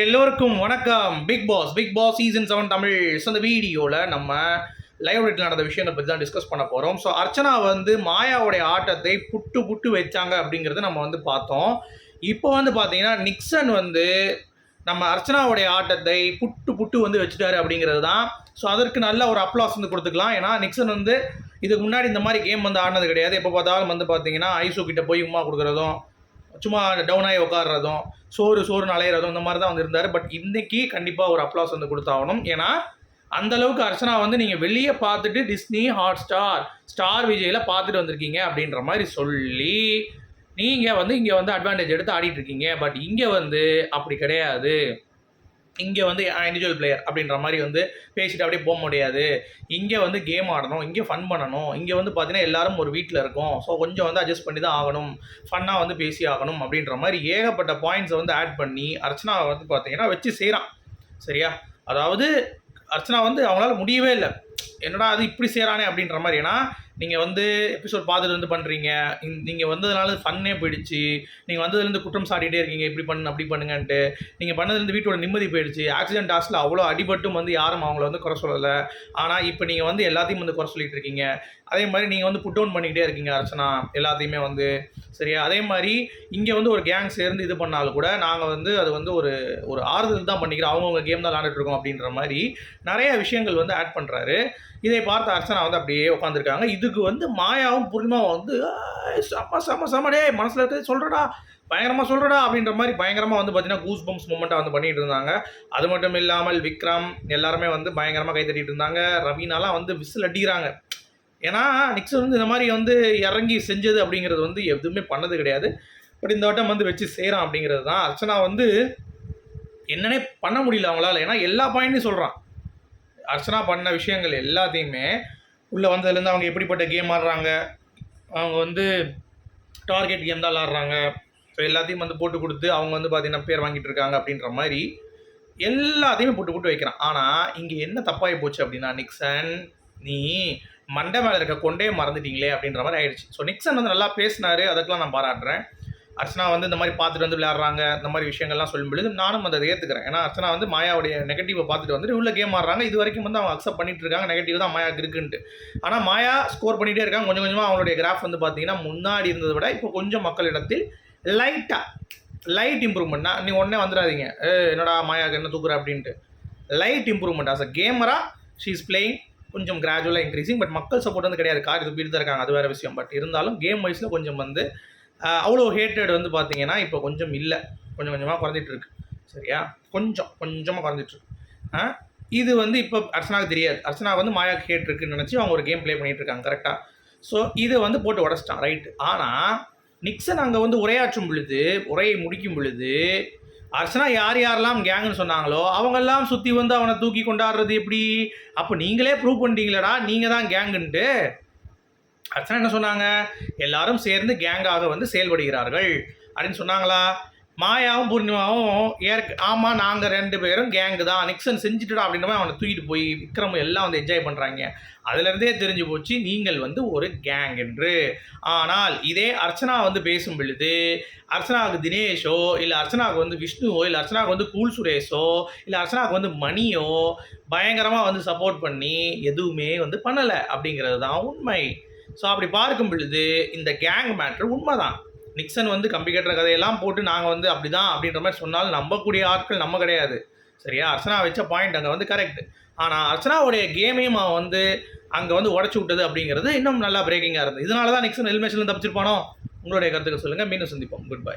எல்லோருக்கும் வணக்கம். Bigg Boss Bigg Boss season seven Tamil. அந்த இந்த வீடியோவில் நம்ம லைவ் ரேட்டில் நடந்த விஷயத்தை பற்றி தான் டிஸ்கஸ் பண்ண போகிறோம் ஸோ அர்ச்சனா வந்து மாயாவுடைய ஆட்டத்தை புட்டு புட்டு வச்சாங்க அப்படிங்கிறத நம்ம வந்து பார்த்தோம். இப்போ வந்து பார்த்தீங்கன்னா நிக்சன் வந்து நம்ம அர்ச்சனாவுடைய ஆட்டத்தை புட்டு புட்டு வந்து வச்சுட்டாரு அப்படிங்கிறது தான். ஸோ அதற்கு நல்ல ஒரு அப்ளாஸ் வந்து கொடுத்துக்கலாம். ஏன்னா நிக்சன் வந்து இதுக்கு முன்னாடி இந்த மாதிரி கேம் வந்து ஆடினது கிடையாது. எப்போ பார்த்தாலும் வந்து பார்த்தீங்கன்னா ஐசு கிட்ட போய் உமா கொடுக்குறதும் சும்மா டவுன் ஆகி உட்காடுறதும் சோறு சோறுன்னு அலையிறதும் இந்த மாதிரி தான் வந்து இருந்தார் பட் இன்றைக்கி கண்டிப்பாக ஒரு அப்ளாஸ் வந்து கொடுத்தாகணும். ஏன்னா அந்த அளவுக்கு அர்ச்சனா வந்து நீங்கள் வெளியே பார்த்துட்டு டிஸ்னி ஹாட் ஸ்டார் ஸ்டார் விஜயில் பார்த்துட்டு வந்திருக்கீங்க அப்படின்ற மாதிரி சொல்லி நீங்கள் வந்து இங்கே வந்து அட்வான்டேஜ் எடுத்து ஆடிட்டு இருக்கீங்க. பட் இங்கே வந்து அப்படி கிடையாது. இங்கே வந்து இண்டிவிஜுவல் பிளேயர் அப்படின்ற மாதிரி வந்து பேசிட்டு அப்படியே போக முடியாது. இங்கே வந்து கேம் ஆடணும் இங்கே ஃபன் பண்ணணும். இங்கே வந்து பார்த்தீங்கன்னா எல்லாரும் ஒரு வீட்டில் இருக்கோம். ஸோ கொஞ்சம் வந்து அட்ஜஸ்ட் பண்ணி தான் ஆகணும். ஃபன்னாக வந்து பேசி ஆகணும் அப்படின்ற மாதிரி ஏகப்பட்ட பாயிண்ட்ஸை வந்து ஆட் பண்ணி அர்ச்சனா வந்து பார்த்தீங்கன்னா வச்சு செய்கிறான் சரியா? அதாவது அர்ச்சனா வந்து அவங்களால முடியவே இல்லை. என்னடா அது இப்படி செய்கிறானே அப்படின்ற மாதிரி. ஏன்னா நீங்கள் வந்து எபிசோட் பார்த்துட்டு வந்து பண்ணுறீங்க நீங்கள் வந்ததுனால ஃபன்னே போயிடுச்சு. நீங்கள் வந்ததுலேருந்து குற்றம் சாட்டிகிட்டே இருக்கீங்க. இப்படி பண்ணு அப்படி பண்ணுங்கன்ட்டு. நீங்கள் பண்ணதுலேருந்து வீட்டோட நிம்மதி போயிடுச்சு. ஆக்சிடென்ட் டாஸில் அவ்வளோ அடிபட்டும் வந்து யாரும் அவங்கள வந்து குறை சொல்லலை. ஆனால் இப்போ நீங்கள் வந்து எல்லாத்தையும் வந்து குறை சொல்லிட்டு இருக்கீங்க. அதே மாதிரி நீங்கள் வந்து புட் டவுன் பண்ணிக்கிட்டே இருக்கீங்க அர்ச்சனா. எல்லாத்தையுமே வந்து. சரியா? அதே மாதிரி இங்கே வந்து ஒரு கேங் சேர்ந்து இது பண்ணாலும் கூட நாங்கள் வந்து அது வந்து ஒரு ஒரு ஆறுதல் தான் பண்ணிக்கிறோம். அவங்கவுங்க கேம் தான் விளாண்டுட்டு இருக்கோம் அப்படின்ற மாதிரி நிறைய விஷயங்கள் வந்து ஆட் பண்ணுறாரு இதை பார்த்த அர்ச்சனா வந்து அப்படியே உட்காந்துருக்காங்க இது இதுக்கு வந்து மாயாவும் பூர்ணிமாவும் வந்து "ஆய், செம்ம செம்ம செம்மடே மனசில் இருக்கிறது சொல்கிறடா பயங்கரமாக சொல்கிறடா அப்படின்ற மாதிரி பயங்கரமாக வந்து பார்த்தீங்கன்னா கூஸ் பம்ப்ஸ் மூமெண்ட்டாக வந்து பண்ணிகிட்டு இருந்தாங்க. அது மட்டும் இல்லாமல் விக்ரம் எல்லாருமே வந்து பயங்கரமாக கை தட்டிட்டு இருந்தாங்க. ரவீனாலாம் வந்து விசில் அடிக்கிறாங்க. ஏன்னா நிக்சன் வந்து இந்த மாதிரி வந்து இறங்கி செஞ்சது அப்படிங்கிறது வந்து எதுவுமே பண்ணது கிடையாது. பட் இந்த வட்டம் வந்து வச்சு செய்கிறான் அப்படிங்கிறது தான். அர்ச்சனா வந்து என்னன்னே பண்ண முடியல அவங்களால. ஏன்னா எல்லா பாயிண்ட்டையும் சொல்கிறான் அர்ச்சனா பண்ண விஷயங்கள் எல்லாத்தையுமே உள்ளே வந்ததுலேருந்து அவங்க எப்படிப்பட்ட கேம் ஆடுறாங்க அவங்க வந்து டார்கெட் கேம் தான் விளாட்றாங்க. ஸோ எல்லாத்தையும் வந்து போட்டு கொடுத்து அவங்க வந்து பார்த்தீங்கன்னா பேர் வாங்கிட்டு இருக்காங்க அப்படின்ற மாதிரி எல்லாத்தையுமே போட்டு போட்டு வைக்கிறான். ஆனால் இங்கே என்ன தப்பாகி போச்சு அப்படின்னா நிக்சன் நீ மண்டை மேலே இருக்க கொண்டே மறந்துட்டீங்களே அப்படின்ற மாதிரி ஆயிடுச்சு. ஸோ நிக்சன் வந்து நல்லா பேசினார் அதுக்கெல்லாம் நான் பாராட்டுறேன். அர்ச்சனா வந்து இந்த மாதிரி பார்த்துட்டு வந்து விளையாடுறாங்க இந்த மாதிரி விஷயங்கள்லாம் சொல்லும் பொழுது நானும் அதை ஏற்றுக்கிறேன் ஏன்னா அர்ச்சனா வந்து மாயாவுடைய நெகட்டிவை பார்த்துட்டு வந்துட்டு உள்ள கேம் ஆடுறாங்க. இது வரைக்கும் வந்து அவங்க அக்செப்ட் பண்ணிட்டு இருக்காங்க. நெகட்டிவ் தான் மாயா இருக்குன்ட்டு. ஆனால் மாயா ஸ்கோர் பண்ணிகிட்டே இருக்காங்க. கொஞ்சம் கொஞ்சமாக அவங்களுடைய கிராஃப் வந்து பார்த்தீங்கன்னா முன்னாடி இருந்ததை விட இப்போ கொஞ்சம் மக்களிடத்தில் லைட்டாக லைட் இம்ப்ரூவ்மெண்ட்னா நீ உடனே வந்துடாதீங்க. ஏ என்னடா மாயாவுக்கு என்ன தூக்குற அப்படின்ட்டு. Light improvement as a camera she is playing கொஞ்சம் கிராஜுவலாக இன்க்ரீஸிங் பட் மக்கள் சப்போர்ட் வந்து கிடையாது. கார் இது தான் இருக்காங்க. அது வேறு விஷயம். பட் இருந்தாலும் கேம் வைஸில் கொஞ்சம் வந்து அவ்வளோ ஹேட்டட் வந்து பார்த்தீங்கன்னா இப்போ கொஞ்சம் இல்லை. கொஞ்சம் கொஞ்சமாக குறைஞ்சிட்டு இருக்கு. சரியா? கொஞ்சம் கொஞ்சமாக குறைஞ்சிட்ருக்கு ஆ இது வந்து இப்போ அர்ச்சனாவுக்கு தெரியாது. அர்ச்சனா வந்து மாயாக்கு ஹேட் இருக்குன்னு நினச்சி அவங்க ஒரு கேம் ப்ளே பண்ணிகிட்டு இருக்காங்க கரெக்டாக ஸோ இதை வந்து போட்டு உடச்சிட்டான் ரைட்டு ஆனால் நிக்சன் அங்கே வந்து உரையாற்றும் பொழுது உரையை முடிக்கும் பொழுது அர்ச்சனா யார் யாரெல்லாம் கேங்குன்னு சொன்னாங்களோ அவங்கெல்லாம் சுற்றி வந்து அவனை தூக்கி கொண்டாடுறது எப்படி? அப்போ நீங்களே ப்ரூவ் பண்ணிட்டீங்களடா நீங்கள் தான் கேங்குன்ட்டு அர்ச்சனா என்ன சொன்னாங்க? எல்லாரும் சேர்ந்து கேங்காக வந்து செயல்படுகிறார்கள். அப்படின்னு சொன்னாங்களா? மாயாவும் பூர்ணிமாவும் ஏற்க ஆமாம் நாங்கள் ரெண்டு பேரும் கேங்கு தான். நிக்சன் செஞ்சுட்டுடா அப்படின்ற மாதிரி அவனை தூக்கிட்டு போய் விக்ரம் எல்லாம் வந்து என்ஜாய் பண்ணுறாங்க அதுலேருந்தே தெரிஞ்சு போச்சு நீங்கள் வந்து ஒரு கேங் என்று. ஆனால் இதே அர்ச்சனா வந்து பேசும் பொழுது அர்ச்சனாவுக்கு தினேஷோ இல்லை அர்ச்சனாவுக்கு வந்து விஷ்ணுவோ இல்லை அர்ச்சனாவுக்கு வந்து கூல் சுரேஷோ இல்லை அர்ச்சனாவுக்கு வந்து மணியோ பயங்கரமாக வந்து சப்போர்ட் பண்ணி எதுவுமே வந்து பண்ணலை அப்படிங்கிறது தான் உண்மை. ஸோ அப்படி பார்க்கும் பொழுது இந்த கேங் மேட்ரு உண்மைதான். நிக்சன் வந்து கம்பி கட்டுற கதையெல்லாம் போட்டு நாங்கள் வந்து அப்படி தான் அப்படின்ற மாதிரி சொன்னாலும் நம்பக்கூடிய ஆட்கள் நம்ம கிடையாது. சரியா? அர்ச்சனா வச்ச பாயிண்ட் அங்கே வந்து கரெக்ட் ஆனால் அர்ச்சனாவுடைய கேமையும் அவன் வந்து அங்கே வந்து உடச்சி விட்டது அப்படிங்கிறது இன்னும் நல்லா பிரேக்கிங்காக இருந்தது. இதனால தான் நிக்சன் எலிமினேஷன் தப்பிச்சிருப்பானோ? உங்களுடைய கருத்துக்கள் சொல்லுங்கள் மீண்டும் சந்திப்போம். Good bye